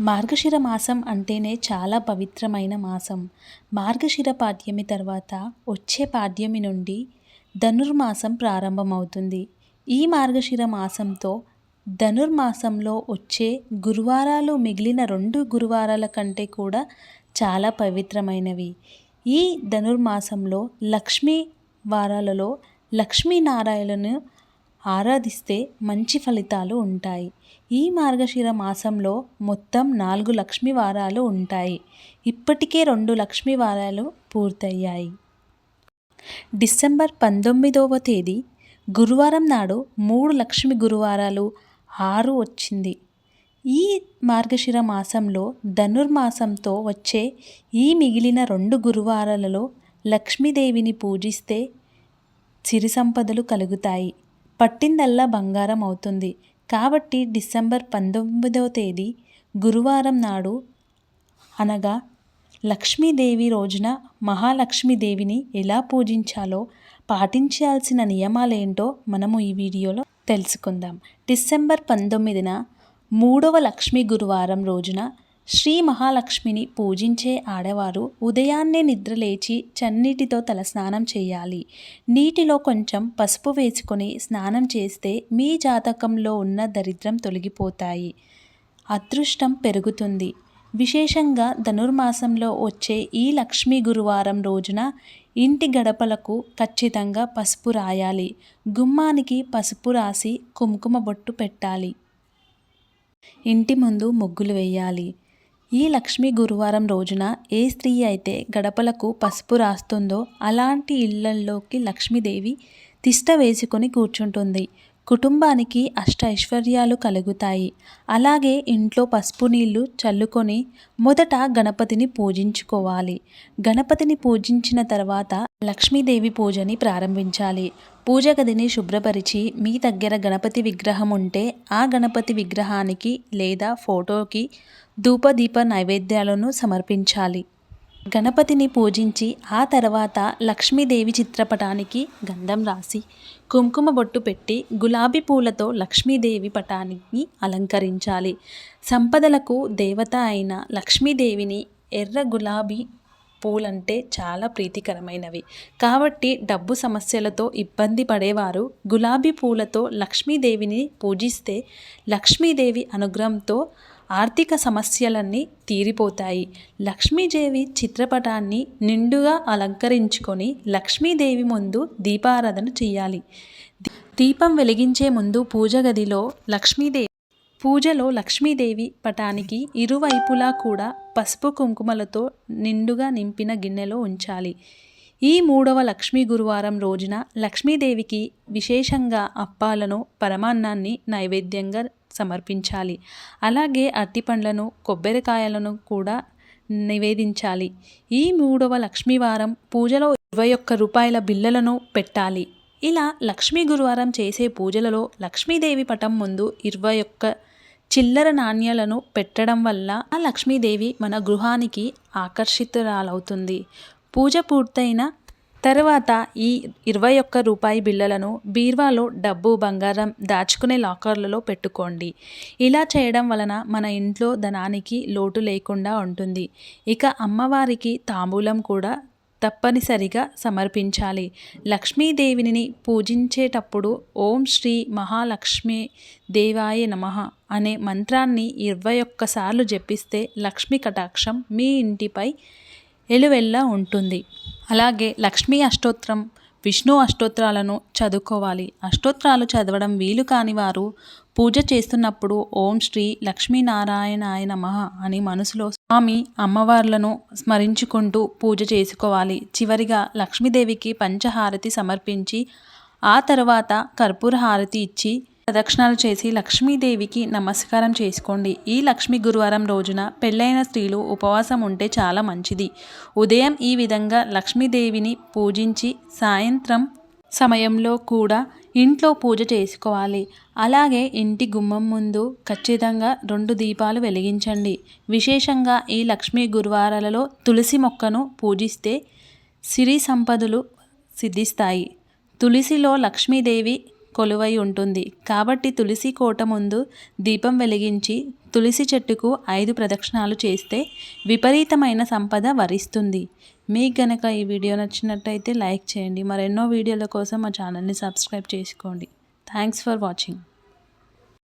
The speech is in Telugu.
మార్గశిర మాసం అంటేనే చాలా పవిత్రమైన మాసం. మార్గశిర పాడ్యమి తర్వాత వచ్చే పాడ్యమి నుండి ధనుర్మాసం ప్రారంభమవుతుంది. ఈ మార్గశిర మాసంతో ధనుర్మాసంలో వచ్చే గురువారాలు మిగిలిన రెండు గురువారాల కంటే కూడా చాలా పవిత్రమైనవి. ఈ ధనుర్మాసంలో లక్ష్మీ వారాలలో లక్ష్మీనారాయణను ఆరాధిస్తే మంచి ఫలితాలు ఉంటాయి. ఈ మార్గశిర మాసంలో మొత్తం నాలుగు లక్ష్మీ వారాలు ఉంటాయి. ఇప్పటికే రెండు లక్ష్మీ వారాలు పూర్తయ్యాయి. డిసెంబర్ పంతొమ్మిదవ తేదీ గురువారం నాడు మూడు లక్ష్మి గురువారాలు ఆరు వచ్చింది. ఈ మార్గశిర మాసంలో ధనుర్మాసంతో వచ్చే ఈ మిగిలిన రెండు గురువారాలలో లక్ష్మీదేవిని పూజిస్తే సిరి సంపదలు కలుగుతాయి. పట్టిందల్లా బంగారం అవుతుంది. కాబట్టి డిసెంబర్ పంతొమ్మిదవ తేదీ గురువారం నాడు అనగా లక్ష్మీదేవి రోజున మహాలక్ష్మీదేవిని ఎలా పూజించాలో పాటించాల్సిన నియమాలేంటో మనము ఈ వీడియోలో తెలుసుకుందాం. డిసెంబర్ పంతొమ్మిదిన మూడవ లక్ష్మీ గురువారం రోజున శ్రీ మహాలక్ష్మిని పూజించే ఆడవారు ఉదయాన్నే నిద్రలేచి చన్నీటితో తలస్నానం చేయాలి. నీటిలో కొంచెం పసుపు వేసుకొని స్నానం చేస్తే మీ జాతకంలో ఉన్న దరిద్రం తొలగిపోతాయి. అదృష్టం పెరుగుతుంది. విశేషంగా ధనుర్మాసంలో వచ్చే ఈ లక్ష్మీ గురువారం రోజున ఇంటి గడపలకు ఖచ్చితంగా పసుపు రాయాలి. గుమ్మానికి పసుపు రాసి కుంకుమ బొట్టు పెట్టాలి. ఇంటి ముందు ముగ్గులు వేయాలి. ఈ లక్ష్మీ గురువారం రోజున ఏ స్త్రీ అయితే గడపలకు పసుపు రాస్తుందో అలాంటి ఇళ్ళల్లోకి లక్ష్మీదేవి తిష్ట వేసుకొని కూర్చుంటుంది. కుటుంబానికి అష్ట ఐశ్వర్యాలు కలుగుతాయి. అలాగే ఇంట్లో పసుపు నీళ్ళు చల్లుకొని మొదట గణపతిని పూజించుకోవాలి. గణపతిని పూజించిన తర్వాత లక్ష్మీదేవి పూజని ప్రారంభించాలి. పూజ గదిని శుభ్రపరిచి మీ దగ్గర గణపతి విగ్రహం ఉంటే ఆ గణపతి విగ్రహానికి లేదా ఫోటోకి ధూపదీప నైవేద్యాలను సమర్పించాలి. గణపతిని పూజించి ఆ తర్వాత లక్ష్మీదేవి చిత్రపటానికి గంధం రాసి కుంకుమ బొట్టు పెట్టి గులాబీ పూలతో లక్ష్మీదేవి పటానికి అలంకరించాలి. సంపదలకు దేవత అయిన లక్ష్మీదేవిని ఎర్ర గులాబీ పూలంటే చాలా ప్రీతికరమైనవి. కాబట్టి డబ్బు సమస్యలతో ఇబ్బంది పడేవారు గులాబీ పూలతో లక్ష్మీదేవిని పూజిస్తే లక్ష్మీదేవి అనుగ్రహంతో ఆర్థిక సమస్యలన్నీ తీరిపోతాయి. లక్ష్మీదేవి చిత్రపటాన్ని నిండుగా అలంకరించుకొని లక్ష్మీదేవి ముందు దీపారాధన చేయాలి దీపం వెలిగించే ముందు పూజ గదిలో లక్ష్మీదేవి పూజలో లక్ష్మీదేవి పటానికి ఇరువైపులా కూడా పసుపు కుంకుమలతో నిండుగా నింపిన గిన్నెలో ఉంచాలి. ఈ మూడవ లక్ష్మీ గురువారం రోజున లక్ష్మీదేవికి విశేషంగా అప్పాలను పరమాన్నాన్ని నైవేద్యంగా సమర్పించాలి. అలాగే అరటిపండ్లను కొబ్బరికాయలను కూడా నివేదించాలి. ఈ మూడవ లక్ష్మీవారం పూజలో ఇరవై ఒక్క రూపాయల బిల్లలను పెట్టాలి. ఇలా లక్ష్మీ గురువారం చేసే పూజలలో లక్ష్మీదేవి పటం ముందు ఇరవై ఒక్క చిల్లర నాణ్యాలను పెట్టడం వల్ల ఆ లక్ష్మీదేవి మన గృహానికి ఆకర్షితురాలవుతుంది. పూజ పూర్తయిన తర్వాత ఈ ఇరవై ఒక్క రూపాయి బిళ్ళలను బీర్వాలో డబ్బు బంగారం దాచుకునే లాకర్లలో పెట్టుకోండి. ఇలా చేయడం వలన మన ఇంట్లో ధనానికి లోటు లేకుండా ఉంటుంది. ఇక అమ్మవారికి తాంబూలం కూడా తప్పనిసరిగా సమర్పించాలి. లక్ష్మీదేవిని పూజించేటప్పుడు ఓం శ్రీ మహాలక్ష్మి దేవాయ నమ అనే మంత్రాన్ని ఇరవై ఒక్కసార్లు జపిస్తే లక్ష్మీ కటాక్షం మీ ఇంటిపై ఎలువెల్లా ఉంటుంది. అలాగే లక్ష్మీ అష్టోత్రం విష్ణు అష్టోత్రాలను చదువుకోవాలి. అష్టోత్రాలు చదవడం వీలు కాని వారు పూజ చేస్తున్నప్పుడు ఓం శ్రీ లక్ష్మీనారాయణాయ నమ అని మనసులో స్వామి అమ్మవార్లను స్మరించుకుంటూ పూజ చేసుకోవాలి. చివరిగా లక్ష్మీదేవికి పంచహారతి సమర్పించి ఆ తర్వాత కర్పూర హారతి ఇచ్చి ప్రదక్షిణాలు చేసి లక్ష్మీదేవికి నమస్కారం చేసుకోండి. ఈ లక్ష్మీ గురువారం రోజున పెళ్ళైన స్త్రీలు ఉపవాసం ఉంటే చాలా మంచిది. ఉదయం ఈ విధంగా లక్ష్మీదేవిని పూజించి సాయంత్రం సమయంలో కూడా ఇంట్లో పూజ చేసుకోవాలి. అలాగే ఇంటి గుమ్మం ముందు ఖచ్చితంగా రెండు దీపాలు వెలిగించండి. విశేషంగా ఈ లక్ష్మీ గురువారాలలో తులసి మొక్కను పూజిస్తే సిరి సంపదలు సిద్ధిస్తాయి. తులసిలో లక్ష్మీదేవి కొలువై ఉంటుంది. కాబట్టి తులసి కోట ముందు దీపం వెలిగించి తులసి చెట్టుకు ఐదు ప్రదక్షిణాలు చేస్తే విపరీతమైన సంపద వరిస్తుంది. మీకు గనక ఈ వీడియో నచ్చినట్టయితే లైక్ చేయండి. మరెన్నో వీడియోల కోసం మా ఛానల్ని సబ్స్క్రైబ్ చేసుకోండి. Thanks for watching.